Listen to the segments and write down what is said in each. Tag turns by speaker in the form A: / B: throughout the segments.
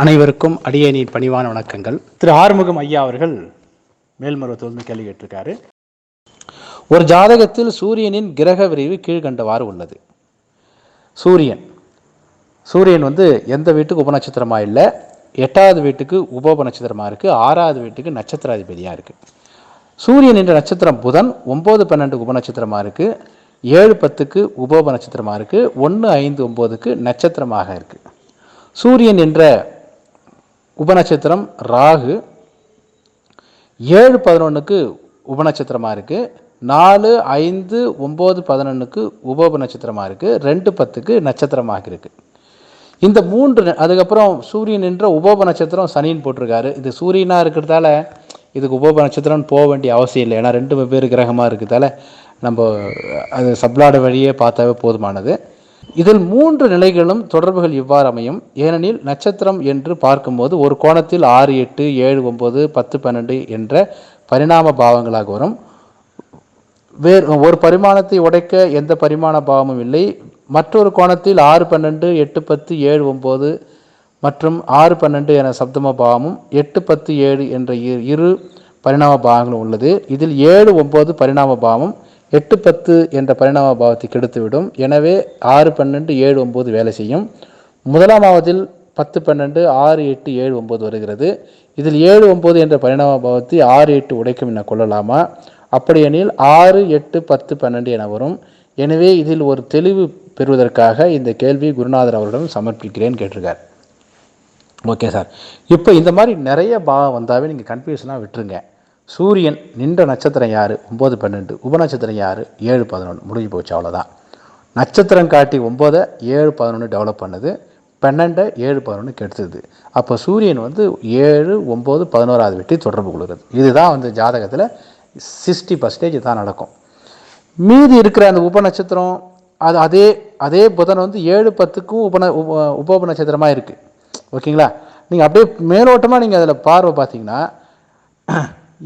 A: அனைவருக்கும் அடியேனின் பணிவான வணக்கங்கள். திரு ஆறுமுகம் ஐயா அவர்கள் மேல்மருவத்தூர்ந்து கேள்வி கேட்டிருக்காரு. ஒரு ஜாதகத்தில் சூரியனின் கிரக விரைவு கீழ்கண்டவாறு உள்ளது. சூரியன். சூரியன் வந்து எந்த வீட்டுக்கு உபநட்சத்திரமாக இல்லை எட்டாவது வீட்டுக்கு உபோப நட்சத்திரமாக இருக்குது ஆறாவது வீட்டுக்கு நட்சத்திராதிபதியாக இருக்குது சூரியன் என்ற நட்சத்திரம் புதன் ஒம்பது பன்னெண்டு உபநட்சத்திரமாக இருக்குது ஏழு பத்துக்கு உபோப நட்சத்திரமாக இருக்குது ஒன்று ஐந்து ஒம்போதுக்கு நட்சத்திரமாக இருக்குது சூரியன் என்ற உபநட்சத்திரம் ராகு. ஏழு பதினொன்றுக்கு உபநட்சத்திரமாக இருக்குது நாலு ஐந்து ஒம்பது பதினொன்றுக்கு உபோப நட்சத்திரமாக இருக்குது ரெண்டு பத்துக்கு நட்சத்திரமாக இருக்குது இந்த மூன்று அதுக்கப்புறம் சூரியன் என்ற உபோப நட்சத்திரம் சனின்னு போட்டிருக்காரு. இது சூரியனாக இருக்கிறதால இதுக்கு உபோப நட்சத்திரம்னு போக வேண்டிய அவசியம் இல்லை. ஏன்னா ரெண்டு வெவ்வேறு கிரகமாக இருக்கிறதால நம்ம அது சப்ளாட வழியே பார்த்தாவே போதுமானது. இதில் மூன்று நிலைகளும் தொடர்புகள் இவ்வாறு அமையும்? ஏனெனில் நட்சத்திரம் என்று பார்க்கும்போது ஒரு கோணத்தில் ஆறு எட்டு ஏழு ஒம்பது பத்து பன்னெண்டு என்ற பரிணாம பாவங்களாக வரும். வேறு ஒரு பரிமாணத்தை உடைக்க எந்த பரிமாண பாவமும் இல்லை. மற்றொரு கோணத்தில் ஆறு பன்னெண்டு எட்டு பத்து ஏழு ஒம்பது மற்றும் ஆறு பன்னெண்டு என சப்தம பாவமும் எட்டு பத்து ஏழு என்ற இரு- இரு பரிணாம பாவங்களும் உள்ளது. இதில் ஏழு ஒம்பது பரிணாம பாவமும் எட்டு பத்து என்ற பரிணாம பாவத்தை கெடுத்துவிடும். எனவே ஆறு பன்னெண்டு ஏழு ஒம்பது வேலை செய்யும். முதலாம் பாவத்தில் பத்து பன்னெண்டு ஆறு எட்டு ஏழு ஒம்பது வருகிறது. இதில் ஏழு ஒம்பது என்ற பரிணாம பாவத்தை ஆறு எட்டு உடைக்கும் என கொள்ளலாமா? அப்படியெனில் ஆறு எட்டு பத்து பன்னெண்டு என வரும். எனவே இதில் ஒரு தெளிவு பெறுவதற்காக இந்த கேள்வி குருநாதர் அவரிடம் சமர்ப்பிக்கிறேன் கேட்டிருக்கார். Okay sir. இப்போ இந்த மாதிரி நிறைய பாவம் வந்தாவே நீங்கள் கன்ஃபியூஷனாக விட்டுருங்க. சூரியன் நின்ற நட்சத்திரம் யார்? ஒம்பது பன்னெண்டு. உபநட்சத்திரம் யார்? ஏழு பதினொன்று முடிஞ்சு போச்சு அவ்வளோதான் நட்சத்திரம் காட்டி ஒம்போதை ஏழு பதினொன்று டெவலப் பண்ணுது. பன்னெண்டை ஏழு பதினொன்று கெடுத்துது. அப்போ சூரியன் வந்து ஏழு ஒம்பது பதினோராவது வெட்டி தொடர்பு கொள்கிறது. இதுதான் வந்து ஜாதகத்தில் சிக்ஸ்டி பர்சன்டேஜ் தான் நடக்கும். மீதி இருக்கிற அந்த உபநட்சத்திரம் அது அதே அதே புதன் வந்து ஏழு பத்துக்கும் உபன உப உப நட்சத்திரமாக இருக்குது ஓகேங்களா? நீங்கள் அப்படியே மேலோட்டமாக நீங்கள் அதில் பார்வை பார்த்தீங்கன்னா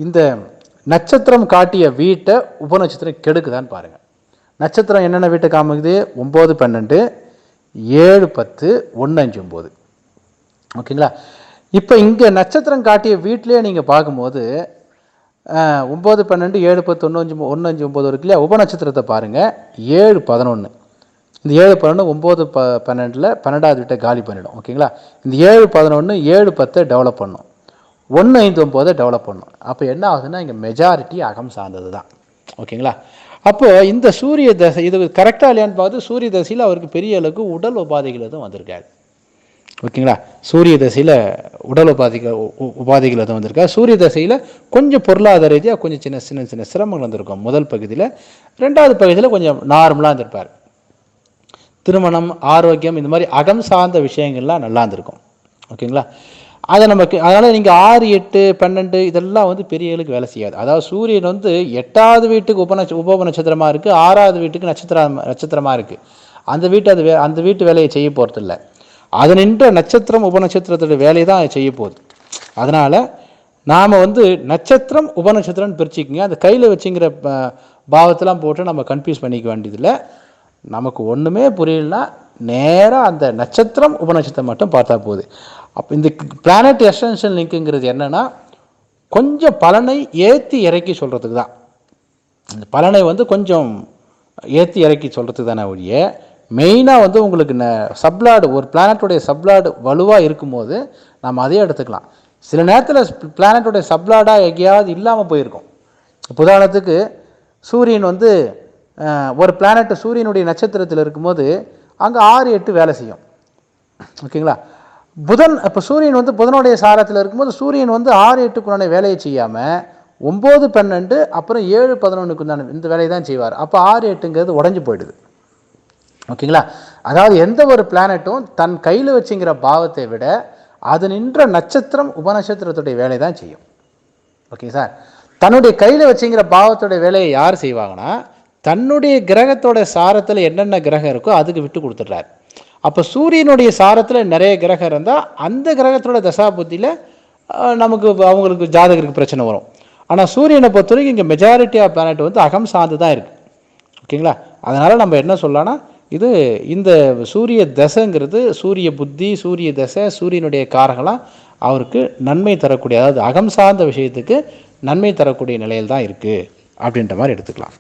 A: இந்த நட்சத்திரம் காட்டிய வீட்டை உபநட்சத்திரம் கெடுக்குதான்னு பாருங்கள் நட்சத்திரம் என்னென்ன வீட்டை காமிக்குது? ஒம்பது பன்னெண்டு ஏழு பத்து ஒன்று அஞ்சு ஒம்பது ஓகேங்களா? இப்போ இங்கே நட்சத்திரம் காட்டிய வீட்டிலே நீங்கள் பார்க்கும்போது ஒம்பது பன்னெண்டு ஏழு பத்து ஒன்று அஞ்சு ஒன்று அஞ்சு ஒம்பது இருக்கு இல்லையா? உபநட்சத்திரத்தை பாருங்கள் ஏழு பதினொன்று இந்த ஏழு பதினொன்று ஒம்பது ப பன்னெண்டில் பன்னெண்டாவது வீட்டை காலி பண்ணிடும். ஓகேங்களா? இந்த ஏழு பதினொன்று ஏழு பத்தை டெவலப் பண்ணும். ஒன்று ஐந்து ஒம்பது டெவலப் பண்ணும். அப்போ என்ன ஆகுதுன்னா இங்கே மெஜாரிட்டி அகம் சார்ந்தது தான் ஓகேங்களா? அப்போ இந்த சூரிய தசை இது கரெக்டாக இல்லையான்னு பார்த்து சூரிய தசையில் அவருக்கு பெரிய அளவுக்கு உடல் உபாதைகள் எதுவும் வந்திருக்காது. ஓகேங்களா? சூரிய தசையில் உடல் உபாதைகள் உ- உபாதைகள் எதுவும் வந்திருக்கா சூரிய தசையில் கொஞ்சம் பொருளாதார ரீதியாக கொஞ்சம் சின்ன சின்ன சின்ன சிரமங்கள் வந்திருக்கும். முதல் பகுதியில். ரெண்டாவது பகுதியில் கொஞ்சம் நார்மலாக இருந்திருப்பார். திருமணம் ஆரோக்கியம் இந்த மாதிரி அகம் சார்ந்த விஷயங்கள்லாம் நல்லா இருந்திருக்கும். ஓகேங்களா? அதை நமக்கு அதனால் நீங்கள் ஆறு எட்டு பன்னெண்டு இதெல்லாம் வந்து பெரிய வேலை செய்யாது. அதாவது சூரியன் வந்து எட்டாவது வீட்டுக்கு உபநட்ச உபோப நட்சத்திரமாக இருக்குது ஆறாவது வீட்டுக்கு நட்சத்திர நட்சத்திரமாக இருக்குது அந்த வீட்டு அது வே அந்த வீட்டு வேலையை செய்ய போகிறதில்ல அது நின்ற நட்சத்திரம் உபநட்சத்திரத்தோட வேலையை தான் செய்ய போகுது. அதனால் நாம் வந்து நட்சத்திரம் உபநட்சத்திரம்னு பிரிச்சுக்கோங்க. அந்த கையில் வச்சுங்கிற பாவத்தெலாம் பாவத்தெல்லாம் போட்டு நம்ம கன்ஃபியூஸ் பண்ணிக்க வேண்டியதில்லை. நமக்கு ஒன்றுமே புரியலன்னா நேராக அந்த நட்சத்திரம் உபநட்சத்திரம் மட்டும் பார்த்தா போகுது அப்போ இந்த பிளானட் எசன்ஷியல் லிங்க்குங்கிறது என்னென்னா கொஞ்சம் பலனை ஏற்றி இறக்கி சொல்கிறதுக்கு தான். இந்த பலனை வந்து கொஞ்சம் ஏற்றி இறக்கி சொல்கிறதுக்கு தானே ஒழிய மெயினாக வந்து உங்களுக்கு ந சப்ளாடு ஒரு பிளானட்டுடைய சப்ளாடு வலுவாக இருக்கும்போது நம்ம அதே எடுத்துக்கலாம். சில நேரத்தில் பிளானட்டுடைய சப்ளாடாக எங்கேயாவது இல்லாமல் போயிருக்கும். உதாரணத்துக்கு சூரியன் வந்து ஒரு பிளானட் சூரியனுடைய நட்சத்திரத்தில் இருக்கும்போது அங்கே ஆறு எட்டு வேலை செய்யும். ஓகேங்களா? புதன் இப்போ சூரியன் வந்து புதனுடைய சாரத்தில் இருக்கும்போது சூரியன் வந்து ஆறு எட்டுக்குண்டான வேலையை செய்யாமல் ஒம்பது பன்னெண்டு அப்புறம் ஏழு பதினொன்றுக்கு உண்டான இந்த வேலையை தான் செய்வார். அப்போ ஆறு எட்டுங்கிறது உடஞ்சி போயிடுது. ஓகேங்களா? அதாவது எந்த ஒரு பிளானட்டும் தன் கையில் வச்சுங்கிற பாவத்தை விட அது நின்ற நட்சத்திரம் உபநட்சத்திரத்துடைய வேலை தான் செய்யும். Okay sir? தன்னுடைய கையில் வச்சுங்கிற பாவத்துடைய வேலையை யார் செய்வாங்கன்னா தன்னுடைய கிரகத்தோட சாரத்தில் என்னென்ன கிரகம் இருக்கோ அதுக்கு விட்டு கொடுத்துட்றாரு. அப்போ சூரியனுடைய சாரத்தில் நிறைய கிரகம் இருந்தால் அந்த கிரகத்தோட தசா புத்தியில் நமக்கு அவங்களுக்கு ஜாதகருக்கு பிரச்சனை வரும். ஆனால் சூரியனை பொறுத்த வரைக்கும் இங்கே மெஜாரிட்டி ஆஃப் பிளானட் வந்து அகம் சார்ந்து தான் இருக்குது ஓகேங்களா? அதனால் நம்ம என்ன சொல்லலாம்னா இது இந்த சூரிய தசைங்கிறது சூரிய புத்தி சூரிய தசை சூரியனுடைய காரங்களாம் அவருக்கு நன்மை தரக்கூடிய அதாவது அகம் சார்ந்த விஷயத்துக்கு நன்மை தரக்கூடிய நிலையில் தான் இருக்குது அப்படின்ற மாதிரி எடுத்துக்கலாம்.